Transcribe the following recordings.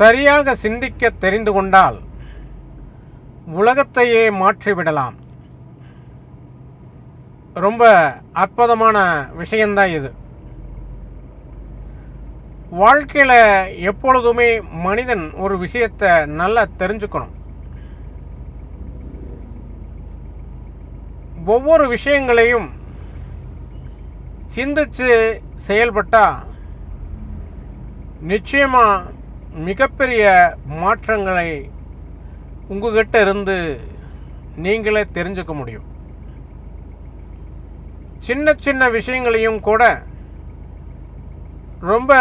சரியாக சிந்திக்க தெரிந்து கொண்டால் உலகத்தையே மாற்றிவிடலாம். ரொம்ப அற்புதமான விஷயந்தான் இது. வாழ்க்கையில் எப்பொழுதுமே மனிதன் ஒரு விஷயத்தை நல்லா தெரிஞ்சுக்கணும். ஒவ்வொரு விஷயங்களையும் சிந்திச்சு செயல்பட்டால் நிச்சயமாக மிகப்பெரிய மாற்றங்களை உங்ககிட்ட இருந்து நீங்களே தெரிஞ்சுக்க முடியும். சின்ன சின்ன விஷயங்களையும் கூட ரொம்ப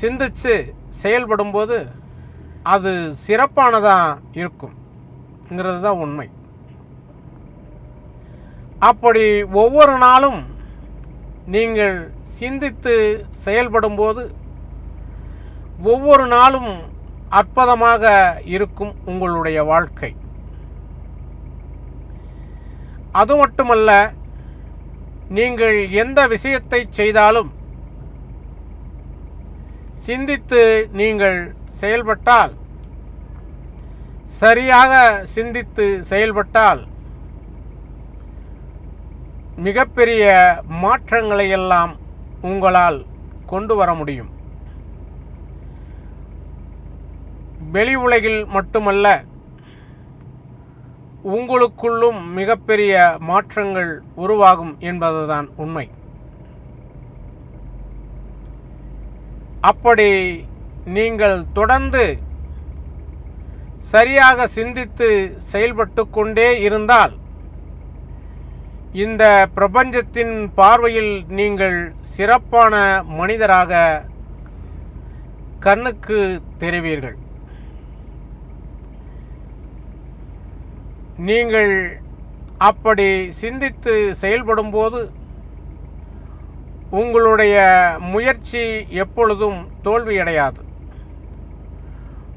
சிந்திச்சு செயல்படும்போது அது சிறப்பானதாக இருக்கும்ங்கிறது தான் உண்மை. அப்படி ஒவ்வொரு நாளும் நீங்கள் சிந்தித்து செயல்படும்போது ஒவ்வொரு நாளும் அற்புதமாக இருக்கும் உங்களுடைய வாழ்க்கை. அது மட்டுமல்ல நீங்கள் எந்த விஷயத்தை செய்தாலும் சிந்தித்து நீங்கள் செயல்பட்டால் சரியாக சிந்தித்து செயல்பட்டால் மிகப்பெரிய மாற்றங்களை எல்லாம் உங்களால் கொண்டு வர முடியும். வெளி உலகில் மட்டுமல்ல உங்களுக்குள்ளும் மிகப்பெரிய மாற்றங்கள் உருவாகும் என்பதுதான் உண்மை. அப்படி நீங்கள் தொடர்ந்து சரியாக சிந்தித்து செயல்பட்டு கொண்டே இருந்தால் இந்த பிரபஞ்சத்தின் பார்வையில் நீங்கள் சிறப்பான மனிதராக கண்ணுக்கு தெரிவீர்கள். நீங்கள் அப்படி சிந்தித்து செயல்படும்போது உங்களுடைய முயற்சி எப்பொழுதும் தோல்வியடையாது.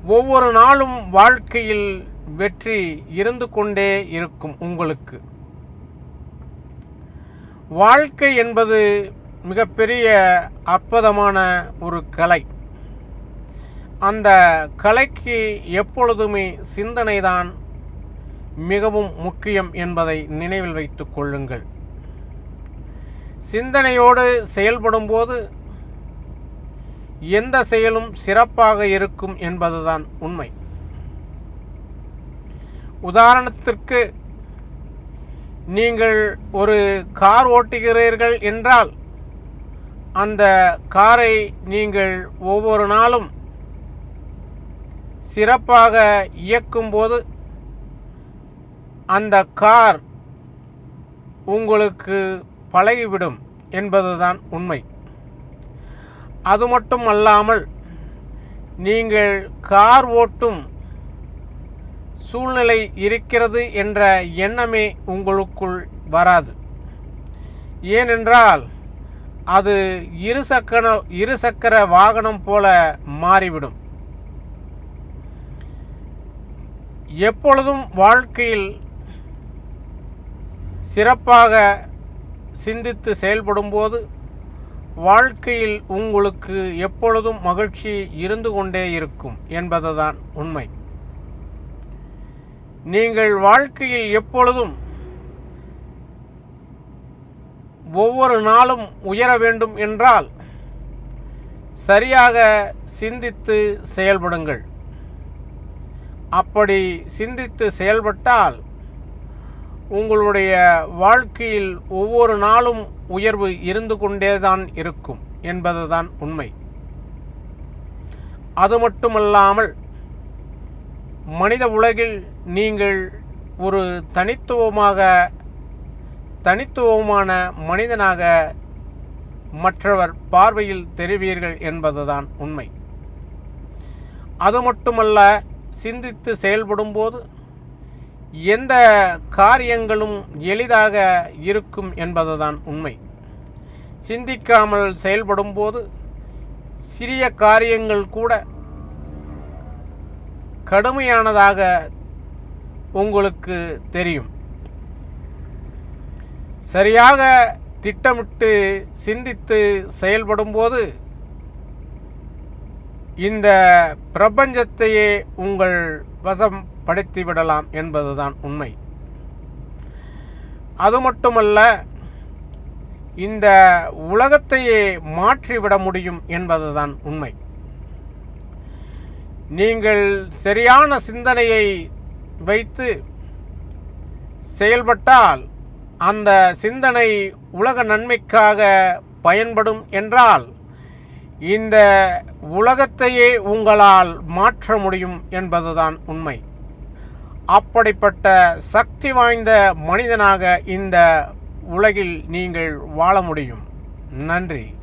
ஒவ்வொரு நாளும் வாழ்க்கையில் வெற்றி இருந்து கொண்டே இருக்கும் உங்களுக்கு. வாழ்க்கை என்பது மிகப்பெரிய அற்புதமான ஒரு கலை. அந்த கலைக்கு எப்பொழுதுமே சிந்தனைதான் மிகவும் முக்கியம் என்பதை நினைவில் வைத்துக் கொள்ளுங்கள். சிந்தனையோடு செயல்படும்போது எந்த செயலும் சிறப்பாக இருக்கும் என்பதுதான் உண்மை. உதாரணத்திற்கு நீங்கள் ஒரு கார் ஓட்டுகிறீர்கள் என்றால் அந்த காரை நீங்கள் ஒவ்வொரு நாளும் சிறப்பாக இயக்கும்போது அந்த கார் உங்களுக்கு பழகிவிடும் என்பதுதான் உண்மை. அது மட்டும் அல்லாமல் நீங்கள் கார் ஓட்டும் சூழ்நிலை இருக்கிறது என்ற எண்ணமே உங்களுக்குள் வராது. ஏனென்றால் அது இருசக்கர இருசக்கர வாகனம் போல மாறிவிடும். எப்பொழுதும் வாழ்க்கையில் சிறப்பாக சிந்தித்து செயல்படும்போது வாழ்க்கையில் உங்களுக்கு எப்பொழுதும் மகிழ்ச்சி இருந்து கொண்டே இருக்கும் என்பதுதான் உண்மை. நீங்கள் வாழ்க்கையில் எப்பொழுதும் ஒவ்வொரு நாளும் உயர வேண்டும் என்றால் சரியாக சிந்தித்து செயல்படுங்கள். அப்படி சிந்தித்து செயல்பட்டால் உங்களுடைய வாழ்க்கையில் ஒவ்வொரு நாளும் உயர்வு இருந்து கொண்டேதான் இருக்கும் என்பதுதான் உண்மை. அது மட்டுமல்லாமல் மனித உலகில் நீங்கள் ஒரு தனித்துவமாக தனித்துவமான மனிதனாக மற்றவர் பார்வையில் தெரிவீர்கள் என்பதுதான் உண்மை. அது மட்டுமல்ல சிந்தித்து செயல்படும்போது எந்த காரியங்களும் எளிதாக இருக்கும் என்பதுதான் உண்மை. சிந்திக்காமல் செயல்படும்போது சிறிய காரியங்கள் கூட கடுமையானதாக உங்களுக்கு தெரியும். சரியாக திட்டமிட்டு சிந்தித்து செயல்படும்போது இந்த பிரபஞ்சத்தையே உங்கள் வசம் படுத்திவிடலாம் என்பதுதான் உண்மை. அது மட்டுமல்ல இந்த உலகத்தையே மாற்றிவிட முடியும் என்பதுதான் உண்மை. நீங்கள் சரியான சிந்தனையை வைத்து செயல்பட்டால் அந்த சிந்தனை உலக நன்மைக்காக பயன்படும் என்றால் இந்த உலகத்தையே உங்களால் மாற்ற முடியும் என்பதுதான் உண்மை. அப்படிப்பட்ட சக்தி வாய்ந்த மனிதனாக இந்த உலகில் நீங்கள் வாழ முடியும். நன்றி.